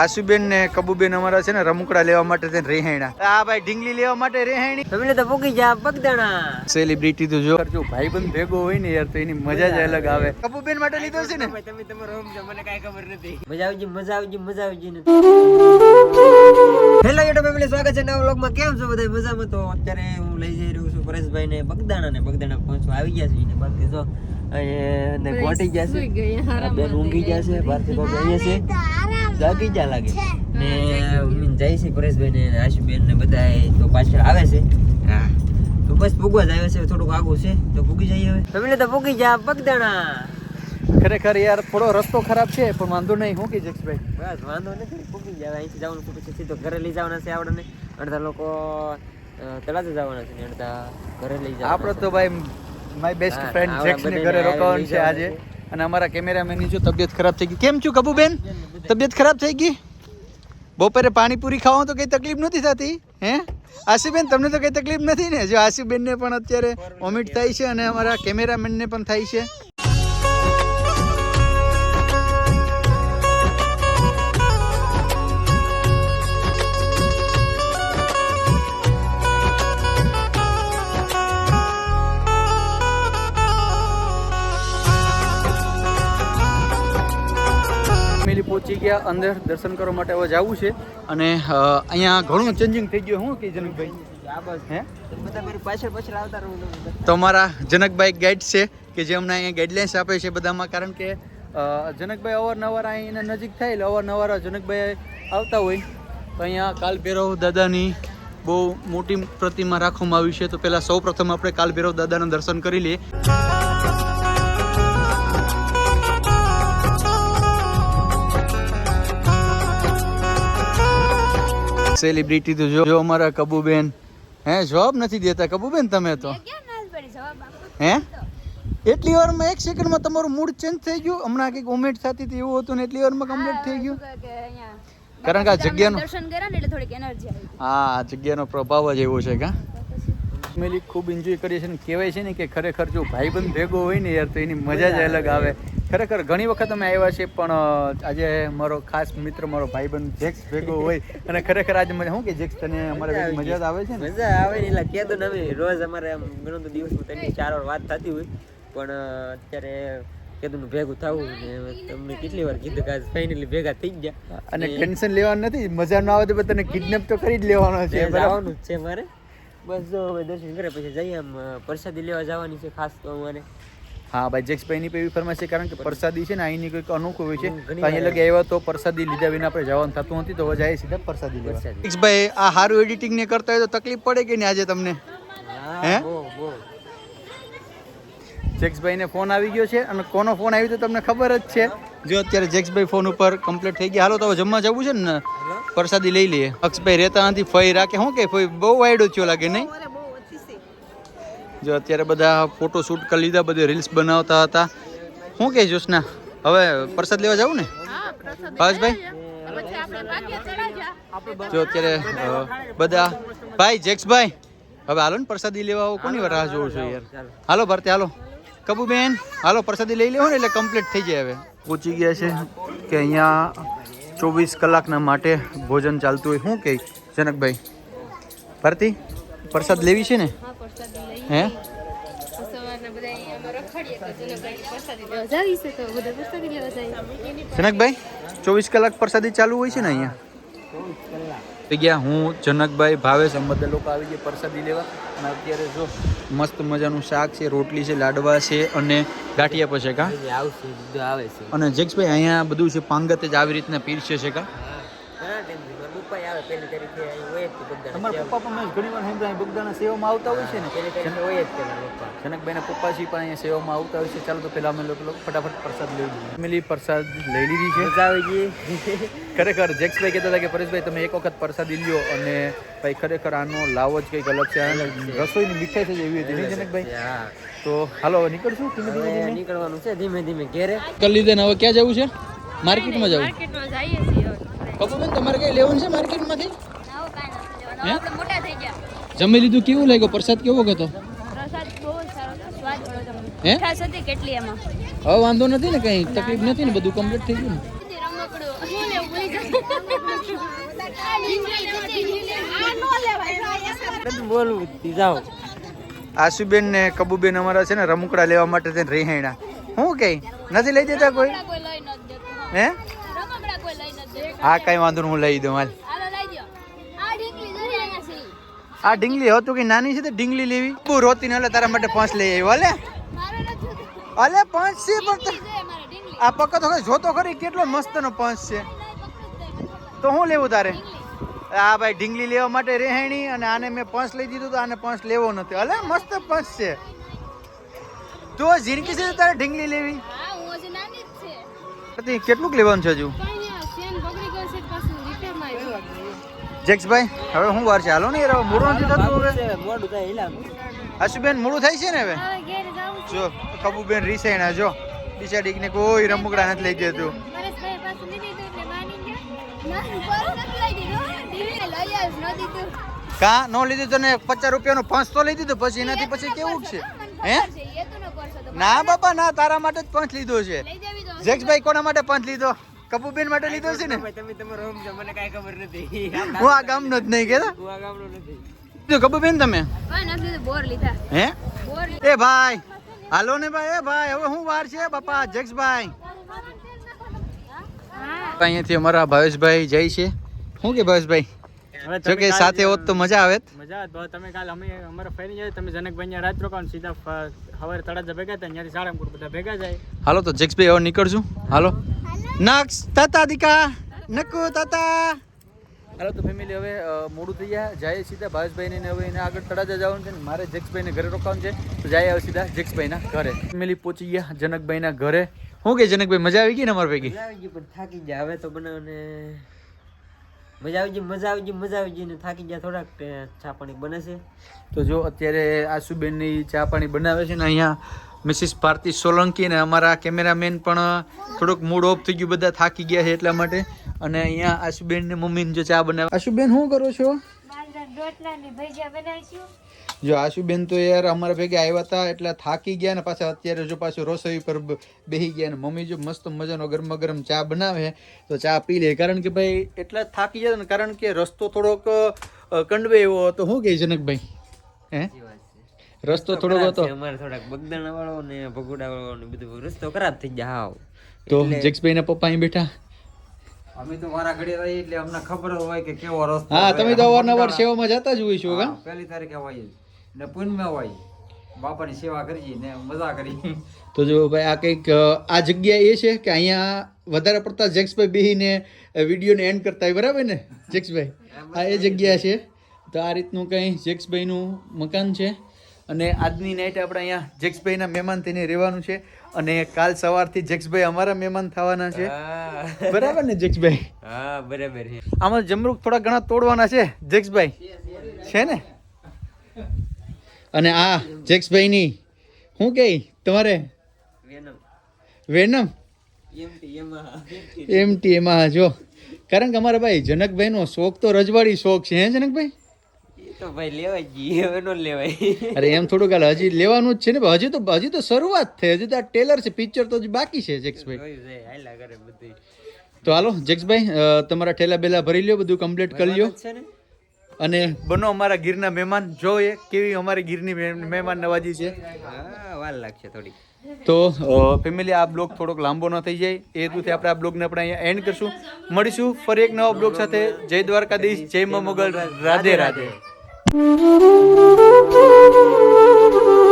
આશુબેન ને કબુબેન અમારા છે ને રમકડા લેવા માટે તેને આ ભાઈ ઢીંગલી લેવા માટે રહેણી. તમે તો ભૂકી જા પગદાણા. સેલિબ્રિટી તો જો. જો ભાઈબંધ ભેગો હોય ને યાર તો એની મજા જ અલગ આવે. કબુબેન માટે લીધો છે ને? તમે તમારો રમ છો મને કાઈ ખબર નથી. મજા આવજી મજા આવજી મજા આવજી ને. હેલો યુટ્યુબ ફેમિલી સ્વાગત છે નવા વ્લોગમાં કેમ છો બધા? મજામાં તો? અત્યારે હું લઈ જઈ રહ્યો છું પરેશભાઈ ને બગદાણા ને બગદાણા પહોંચવા આવી ગયા છે ને બાકી જો. અહીંયા ને ગોટી ગયા છે. બેન ઊંઘી ગયા છે ભારતી બાબુ અહીંયા છે જાગી જા લાગે ને ઉમીન જાય છે પરેશભાઈ ને આશુબેન ને બધા તો પાછળ આવે છે. હા. તો બસ પૂગવા જ આવે છે થોડુંક આગું છે તો પૂગી જઈએ હવે. ફેમિલી તો પૂગી જા બગદાણા. ખરેખર યાર થોડો રસ્તો ખરાબ છે પણ વાંધો નહીં હું કે જક્ષભાઈ બસ વાંધો નથી પૂકી જાય અહીંથી જવાનું છે પછી સીધો ઘરે લઈ જવાના છે આપણને અડધા લોકો તળાજે જવાના છે અડધા ઘરે લઈ જવાના આપણે તો ભાઈ માય બેસ્ટ ફ્રેન્ડ આવડા જેક્સ ને ઘરે રોકાવાનું છે આજે. અને અમારા કેમેરામેનની જો તબિયત ખરાબ થઈ ગઈ. કેમ છું કબુબેન? તબિયત ખરાબ થઈ ગઈ? બપોરે પાણીપુરી ખાવા તો કંઈ તકલીફ નથી થતી, હે? આશુબેન, તમને તો કંઈ તકલીફ નથી ને? જો આશુબેનને પણ અત્યારે વોમિટ થાય છે અને અમારા કેમેરામેનને પણ થાય છે. ફેમિલી પહોંચી ગયા અંદર દર્શન કરવા માટે હવે જવું છે. અને અહીંયા ઘણું ચેન્જિંગ થઈ ગયું હું કે જનકભાઈ? આ બસ. હે? બધા મારી પાછળ પાછળ આવતા રહો તમે બધા. તો અમારા જનકભાઈ ગાઈડ છે કે જે અમને અહીંયા ગાઈડલાઇન્સ આપે છે બધામાં કારણ કે જનકભાઈ અવારનવાર અહીંયા નજીક થાય એટલે અવારનવાર જનકભાઈ આવતા હોય. તો અહીંયા કાલ ભૈરવ દાદાની બહુ મોટી પ્રતિમા રાખવામાં આવી છે. તો પહેલાં સૌ પ્રથમ આપણે કાલ ભૈરવ દાદાના દર્શન કરી લઈએ. સેલિબ્રિટી તો જો જો અમારા કબુબેન. હે જવાબ નથી દેતા. કબુબેન તમે તો. હે? એટલી વારમાં એક સેકન્ડમાં તમારું મૂડ ચેન્જ થઈ ગયું? હમણાં કંઈક ઉમેટ થતી હતી એવું હતું ને એટલી વારમાં કમ્પ્લીટ થઈ ગયું? કારણ કે આ જગ્યાનો દર્શન કર્યા ને એટલે થોડીક એનર્જી આવી હા જગ્યાનો પ્રભાવ જ એવો છે કા? ફેમિલી ખૂબ એન્જોય કરીએ છીએ ને કહેવાય છે ને કે ખરેખર જો ભાઈબંધ ભેગો હોય ને યાર તો એની મજા જ અલગ આવે. ખરેખર ઘણી વખત અમે આવ્યા છીએ પણ આજે મારો ખાસ મિત્ર મારો ભાઈબંધ જેક્સ ભેગો હોય અને ખરેખર આજે મને શું કે જેક્સ તને અમારે મજા આવે છે મજા આવે એટલે કહેતો ને રોજ અમારે આમ ઘણો તો દિવસમાં ત્રણ ચાર વાર વાત થતી હોય પણ અત્યારે કીધું ભેગું થવું ને તમને કેટલી વાર કીધું કે ફાઇનલી ભેગા થઈ ગયા. અને ટેન્શન લેવાનું નથી મજા ન આવે તો તને કિડનેપ તો કરી જ લેવાનો છે જવાનું છે મારે. બસ જો હવે દર્શન કરે પછી જઈએ આમ પ્રસાદી લેવા જવાની છે ખાસ તો અમારે. હા ભાઈ જેક્સભાઈની એવી ફરમાઈશ છે કારણ કે પ્રસાદી છે ને અહીંની કંઈક અનોખું હોય છે. અહીંયા લગે આવ્યા તો પ્રસાદી લીધા વિના આપણે જવાનું થતું નથી તો હવે જાય સીધા પ્રસાદી લેવા. જેક્સભાઈ આ સારું એડિટિંગ ને કરતા હોય તો તકલીફ પડે કે નહીં આજે તમને? હે? બહુ બહુ. ફોન આવી ગયો છે અને કોનો ફોન આવ્યો તો તમને ખબર જ છે. જો અત્યારે જેક્સભાઈ ફોન ઉપર કમ્પ્લીટ થઈ ગયા. હાલો તો હવે જમવા જવું છે ને પ્રસાદી લઈ લઈએ. અક્ષભાઈ રહેતા નથી ફઈ રાખે. શું કે ફઈ બહુ વાયડો થયો લાગે નહીં? જો અત્યારે બધા ફોટો શૂટ કરી લીધા બધે રીલ્સ બનાવતા હતા. શું કે જોશના હવે પ્રસાદ લેવા જવું ને? ચડાવ્યા જો. અત્યારે બધા ભાઈ જેક્સભાઈ હવે હાલો ને પ્રસાદી લેવા આવો. કોની વાર રાહ જોવો છું યાર? હાલો ભરતે હાલો. કબુબેન હાલો પ્રસાદી લઈ લેવો ને એટલે કમ્પ્લીટ થઈ જાય હવે. પહોંચી ગયા છે કે અહીંયા ચોવીસ કલાકના માટે ભોજન ચાલતું હોય. શું કે જનકભાઈ ભરતી પ્રસાદ લેવી છે ને? હા? જનકભાઈ પ્રસાદી લેવા જાવી છે તો બધા પ્રસાદી લેવા જાય જનકભાઈ ચોવીસ કલાક પ્રસાદી ચાલુ હોય છે ને અહીંયા? તો ગયા હું જનકભાઈ ભાવેશ અમે બધા લોકો આવી ગયા પ્રસાદી લેવા. અને અત્યારે જો મસ્ત મજાનું શાક છે રોટલી છે લાડવા છે અને ગાંઠિયા પછી કા? આવશે બધું આવે છે. અને જેક્સભાઈ અહીંયા બધું છે પાંગત જ આવી રીતના પીરસે છે કા? પપ્પા આવે પહેલી તરીકે હોય જ બગદાણા તમારા પપ્પા પણ મેં ઘણી વાર સાંભળ્યા બગદાણા સેવામાં આવતા હોય છે ને? પહેલી તરીકે હોય જ પેલા પપ્પા. જનકભાઈના પપ્પા છે પણ અહીંયા સેવામાં આવતા હોય છે. ચાલો તો પહેલાં અમે લોકો લોકો ફટાફટ પ્રસાદ લઈ લઈએ. ફેમિલી પ્રસાદ લઈ લીધી છે. મજા આવી ગઈ. ખરેખર જેક્સભાઈ કહેતા હતા કે પરેશભાઈ તમે એક વખત પ્રસાદી લ્યો અને ભાઈ ખરેખર આનો લાવો જ કંઈક અલગ છે. અને રસોઈની મીઠાઈ છે એવી હતી જનકભાઈ? હા. તો હાલો નીકળશું ધીમે ધીમે નીકળવાનું છે ધીમે ધીમે ઘેરે. કરી લીધે હવે ક્યાં જવું છે? માર્કેટમાં જવું. માર્કેટમાં જઈએ છીએ. હવે. તમારે કઈ લેવાનું છે માર્કેટમાંથી? જમી લીધું કેવું લાગ્યો? પ્રસાદ કેવો હતો? હે? હવે વાંધો નથી ને કઈ? તકલીફ નથી ને બધું કમ્પ્લીટ થઈ ગયું ને? લેવું બોલવું જાઓ. આશુબેન ને કબુબેન અમારા છે ને રમકડા લેવા માટે થઈને રેહાયણા હું કઈ નથી લઈ જતા કોઈ? હે? હા કઈ વાંધો હું લઈ દઉં હાલ. આ ઢીંગલી હતું કે નાની છે તો ઢીંગલી લેવી? બહુ રોતી ને તારા માટે પાંચ લઈ આવ્યો અલે અલે પાંચ છે પણ આ પક્કો તો જોતો ખરી કેટલો મસ્ત નો પાંચ છે. તો હું લેવું તારે? આ ભાઈ ઢીંગલી લેવા માટે રહેણી અને આને મેં પંચ લઈ દીધું તો આને પંચ લેવો નથી. અલે મસ્ત પંચ છે. તો જિંદગી છે તારે ઢીંગલી લેવી? પછી કેટલુંક લેવાનું છે હજુ? જેક્સભાઈ હવે હું વાર છે? હાલો ને યાર મોડું નથી થતું હવે. મોડું થાય હિલા. આશુબેન મોડું થાય છે ને હવે? જો કબુબેન રીસાયણા જો. ડીસાડીક ને કોઈ રમકડા નથી લઈ દેતું કા? નો લીધું તને પચાસ રૂપિયાનું પાંચ તો લઈ દીધું? પછી એનાથી પછી કેવું છે? હે ના બાપા ના તારા માટે જ પાંચ લીધો છે. જેક્સભાઈ કોના માટે પાંચ લીધો? કબુબેન માટે લીધો છે ને તમે તમારો હોમ છો મને કાંઈ ખબર નથી. હું આ ગામનો જ નહીં કેતા હું આ ગામનો નથી. જો કબુબેન તમે? બોર લીધા. હે? બોર એ ભાઈ હાલો ને ભાઈ એ ભાઈ હવે હું વાર છે બાપા જેક્સભાઈ અહીંયાથી અમારા ભાવેશભાઈ જાય છે. શું કે ભાવેશભાઈ? જો કે સાથે હોત તો મજા આવે. મજા આવે તમે કાલ અમે અમારા ફેરી જાય તમે જનકભાઈ અહીંયા રાત રોકાવ સીધા સવારે તળાજા ભેગા થાય ત્યાંથી સાળંગપુર બધા ભેગા જાય. હાલો તો જક્ષભાઈ હવે નીકળશું હાલો. નક્ષ તાતા દીકા નકુ તાતા હાલો તો ફેમિલી હવે મોડું થઈ ગયા. જાય સીધા ભાવેશભાઈને ને હવે એને આગળ તળાજા જવાનું છે ને મારે જેક્સભાઈને ઘરે રોકાવાનું છે. તો જાય હવે સીધા જેક્સભાઈના ઘરે. ફેમિલી પહોંચી ગયા જનકભાઈના ઘરે. શું કે જનકભાઈ મજા આવી ગઈ ને અમારા ભેગી? આવી ગઈ પણ થાકી ગયા. હવે તો બનાવને મજા આવી ગઈ મજા આવી ગઈ મજા આવી ગઈ ને થાકી ગયા થોડાક. ચા પાણી બને છે. તો જો અત્યારે આશુબેનની ચા પાણી બનાવે છે ને અહીંયા મિસિસ ભારતી સોલંકી અને અમારા કેમેરામેન પણ થોડુંક મૂડ ઓફ થઈ ગયું બધા થાકી ગયા છે એટલા માટે. અને અહીંયા આશુબેન ને મમ્મીને જો ચા બનાવે આશુબેન શું કરો છો? જો આશુબેન તો યાર અમારા ભેગા આવ્યા હતા એટલે થાકી ગયા ને પાછા અત્યારે જો પાછું રસોઈ પર બેહી ગયા ને મમ્મી જો મસ્ત મજાનો ગરમા ગરમ ચા બનાવે તો ચા પી લે. કારણ કે ભાઈ એટલા જ થાકી ગયા ને કારણ કે રસ્તો થોડોક કંડવે એવો હતો. શું કહે જનકભાઈ હે? રસ્તો થોડો હતો અમારે થોડાક બગદાણા વાળો ને ભગોડા વાળો ને બધું રસ્તો ખરાબ થઈ ગયા હાવ. તો જેક્સભાઈ ના પપ્પા અહીં બેઠા. અમે તો વારા ઘડી રહી એટલે અમને ખબર હોય કે કેવો રસ્તો હા તમે તો અવારનવાર સેવામાં જતા જ હોય છો કા? પહેલી તારીખે હોય ને પૂનમે હોય બાપાની સેવા કરી ને મજા કરી તો જો ભાઈ આ કંઈક આ જગ્યા એ છે કે અહીંયા વધારે પડતા જેક્સભાઈ બેહીને વિડીયોને એન્ડ કરતા હોય બરાબર ને? જેક્સભાઈ આ એ જગ્યા છે. તો આ રીતનું કંઈ જેક્સભાઈનું મકાન છે? અને આજની નાઇટ આપણે અહીંયા જેક્સભાઈના મહેમાન થઈને રહેવાનું છે અને કાલ સવારથી જેક્સભાઈ અમારા મહેમાન થવાના છે. બરાબર ને જેક્સભાઈ? હા બરાબર છે. આમાં જમરૂક થોડા ઘણા તોડવાના છે જેક્સભાઈ? છે ને? અને આ જેક્સભાઈની શું કહે તમારે? વેનમ. વેનમ? એમટી એમાં જો. કારણ કે અમારા ભાઈ જનકભાઈનો શોખ તો રજવાડી શોખ છે હે જનકભાઈ? તો ભાઈ લેવાય જ હવે નો લેવાય. અરે એમ થોડુંક હજી લેવાનું જ છે ને હજી તો હજી તો શરૂઆત થઈ હજી તો આ ટેલર છે પિક્ચર તો હજી બાકી છે જેક્સભાઈ. તો હાલો જેક્સભાઈ તમારા ઠેલા બેલા ભરી લ્યો બધું કમ્પ્લીટ કરી લ્યો. છે ને? અને બનો અમારા ગીરના મહેમાન જોઈએ કેવી અમારી ગીરની મહેમાન મહેમાન નવાજી છે. હા વાર લાગશે થોડી તો ફેમિલી આ બ્લોગ થોડોક લાંબો ન થઈ જાય. એ હેતુથી આપણે આ બ્લોગને આપણે અહીંયા એન્ડ કરશું. મળીશું ફરી એક નવા બ્લોગ સાથે. જય દ્વારકાધીશ જય મા મોગલ રાધે રાધે. Thank you.